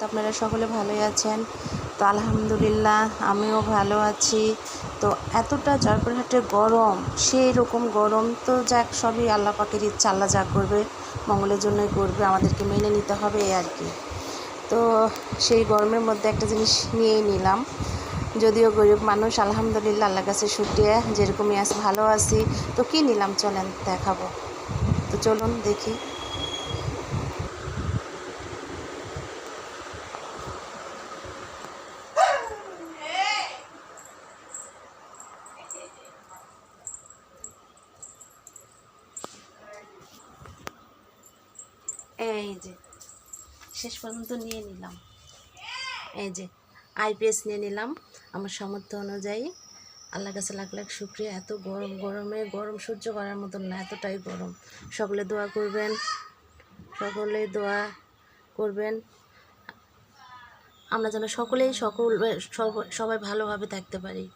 তো আপনারা সকলে ভালোই আছেন। তো আলহামদুলিল্লাহ, আমিও ভালো আছি। তো এতটা জয়পুরহাটে গরম সেই রকম গরম, তো যাক, সবই আল্লাহ পাকের ইচ্ছা, আল্লাহ যা করবে, মঙ্গলের জন্যই করবে, আমাদেরকে মেনে নিতে হবে আর কি। তো সেই গরমের মধ্যে একটা জিনিস নিয়েই নিলাম। যদিও গরিব মানুষ, আলহামদুলিল্লাহ আল্লাহ কাছে শুক্রিয়া, যেরকমই আছে, ভালো আছি। তো কী নিলাম, চলেন দেখাবো। তো চলুন দেখি। এই যে, শেষ পর্যন্ত নিয়ে নিলাম। এই যে আইপিএস নিয়ে নিলাম। আমার সামর্থ্য অনুযায়ী আল্লাহ কাছে লাখ লাখ শুক্রিয়া। এত গরম, গরমে গরম সহ্য করার মতন না, এতটাই গরম। সকলে দোয়া করবেন, সকলে দোয়া করবেন। আমরা যেন সকলেই সকল, সব- সবাই ভালোভাবে থাকতে পারি।